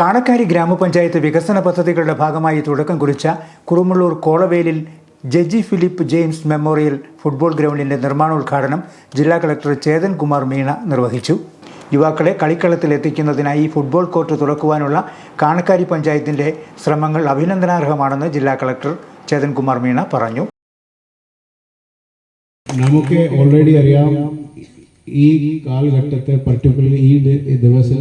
കാണക്കാരി ഗ്രാമപഞ്ചായത്ത് വികസന പദ്ധതികളുടെ ഭാഗമായി തുടക്കം കുറിച്ച Kurumullur കോളവേലിൽ judge Philip James memorial football ഗ്രൗണ്ടിന്റെ നിർമ്മാണോദ്ഘാടനം ജില്ലാ കളക്ടർ ചേതൻ കുമാർ മീണ നിർവഹിച്ചു. യുവാക്കളെ കളിക്കളത്തിൽ എത്തിക്കുന്നതിനായി ഫുട്ബോൾ കോർട്ട് തുറക്കുവാനുള്ള കാണക്കാരി പഞ്ചായത്തിന്റെ ശ്രമങ്ങൾ അഭിനന്ദനാർഹമാണെന്ന് ജില്ലാ കളക്ടർ ചേതൻ കുമാർ മീണ പറഞ്ഞു. നമുക്ക് ഓൾറെഡി അറിയാം ഈ കാലഘട്ടത്തെ പർട്ടിക്കുലർ ഈ ദിവസം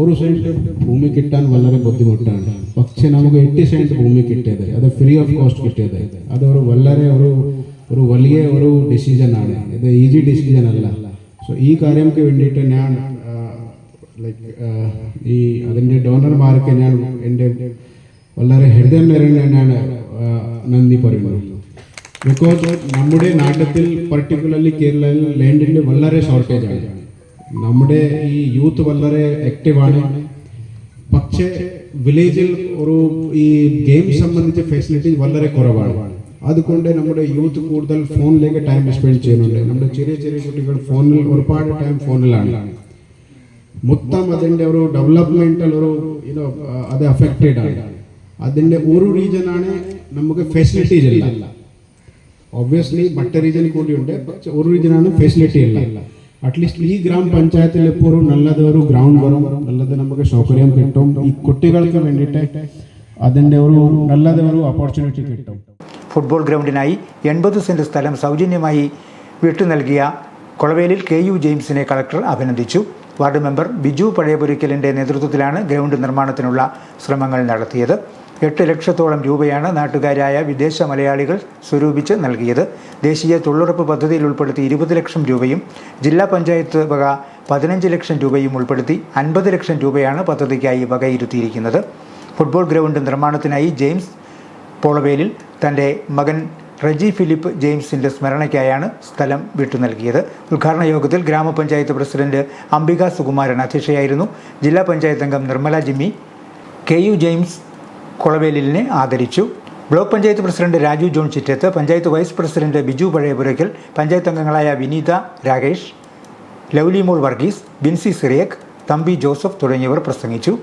ഒരു സെന്റ് ഭൂമി കിട്ടാൻ വളരെ ബുദ്ധിമുട്ടാണ്. പക്ഷെ നമുക്ക് എട്ട് സെന്റ് ഭൂമി കിട്ടിയത്. അത് ഫ്രീ ഓഫ് കോസ്റ്റ് കിട്ടിയത്. അതൊരു വളരെ ഒരു ഒരു വലിയ ഒരു ആണ്. ഇത് ഈസി ഡിസിഷൻ അല്ല. സോ ഈ കാര്യങ്ങൾക്ക് വേണ്ടിയിട്ട് ഞാൻ ലൈക്ക് ഈ അതിന്റെ ഡോണർമാർക്ക് ഞാൻ എന്റെ വളരെ ഹൃദയം നിറഞ്ഞ ഞാൻ നന്ദി പറയുന്നു. ബിക്കോസ് നമ്മുടെ നാട്ടിൽ പർട്ടിക്കുലർലി കേരളയിൽ ലാൻഡിന്റെ വളരെ ഷോർട്ടേജ് ആണ്. നമ്മുടെ ഈ യൂത്ത് വളരെ ആക്റ്റീവാണ് പക്ഷേ വില്ലേജിൽ ഒരു ഈ ഗെയിം സംബന്ധിച്ച ഫെസിലിറ്റീസ് വളരെ കുറവാണ്. അതുകൊണ്ട് നമ്മുടെ യൂത്ത് കൂടുതൽ ഫോണിലേക്ക് ടൈം സ്പെൻഡ് ചെയ്യുന്നുണ്ട്. നമ്മുടെ ചെറിയ ചെറിയ കുട്ടികൾ ഫോണിൽ ഒരുപാട് ടൈം ഫോണിലാണ് മൊത്തം അതിന്റെ ഒരു ഡെവലപ്മെന്റൽ ഒരു ഇതോ അത് അഫക്റ്റഡ് ആണ്. അതിന്റെ ഒരു റീജനാണ് നമുക്ക് ഫെസിലിറ്റീസ് ഇല്ല. ഒബ്വിയസ്ലി മറ്റു റീജൻ കൂടിയുണ്ട് പക്ഷെ ഒരു റീജനാണ് ഫെസിലിറ്റി ഇല്ല. അറ്റ്ലീസ്റ്റ് ഈ ഗ്രാമപഞ്ചായത്തിൽ എപ്പോഴും ഒരു നല്ലത് ഒരു ഗ്രൗണ്ട് വരും നല്ലത് നമുക്ക് സൗകര്യം കിട്ടും. ഈ കുട്ടികൾക്ക് വേണ്ടിയിട്ട് അതിന്റെ ഒരു നല്ലത് ഒരു ഓപ്പർച്യൂണിറ്റി കിട്ടും. ഫുട്ബോൾ ഗ്രൗണ്ടിനായി എൺപത് സെന്റ് സ്ഥലം സൗജന്യമായി വിട്ടു നൽകിയ കൊളവേലിൽ കെ യു ജെയിംസിനെ കളക്ടർ അഭിനന്ദിച്ചു. വാർഡ് മെമ്പർ ബിജു പഴയപുരിക്കലിന്റെ നേതൃത്വത്തിലാണ് ഗ്രൗണ്ട് നിർമ്മാണത്തിനുള്ള ശ്രമങ്ങൾ നടത്തിയത്. എട്ട് ലക്ഷത്തോളം രൂപയാണ് നാട്ടുകാരായ വിദേശ മലയാളികൾ സ്വരൂപിച്ച് നൽകിയത്. ദേശീയ തൊഴിലുറപ്പ് പദ്ധതിയിൽ ഉൾപ്പെടുത്തി ഇരുപത് ലക്ഷം രൂപയും ജില്ലാ പഞ്ചായത്ത് വക പതിനഞ്ച് ലക്ഷം രൂപയും ഉൾപ്പെടുത്തി അൻപത് ലക്ഷം രൂപയാണ് പദ്ധതിക്കായി വകയിരുത്തിയിരിക്കുന്നത്. ഫുട്ബോൾ ഗ്രൗണ്ട് നിർമ്മാണത്തിനായി ജെയിംസ് പോളവേലിൽ തന്റെ മകൻ റജി ഫിലിപ്പ് ജെയിംസിന്റെ സ്മരണയ്ക്കായാണ് സ്ഥലം വിട്ടു നൽകിയത്. ഉദ്ഘാടന യോഗത്തിൽ ഗ്രാമപഞ്ചായത്ത് പ്രസിഡന്റ് അംബിക സുകുമാരൻ അധ്യക്ഷയായിരുന്നു. ജില്ലാ പഞ്ചായത്ത് അംഗം Nirmala Jimmy K U James കൊളവേലിലിനെ ആദരിച്ചു. Block panchayat president Raju John Chittath panchayat vice president Biju Pazhayapurackal panchayat അംഗങ്ങളായ വിനീത രാകേഷ് ലൗലിമോൾ വർഗീസ് ബിൻസി സിറിയക് തമ്പി ജോസഫ് തുടങ്ങിയവർ പ്രസംഗിച്ചു.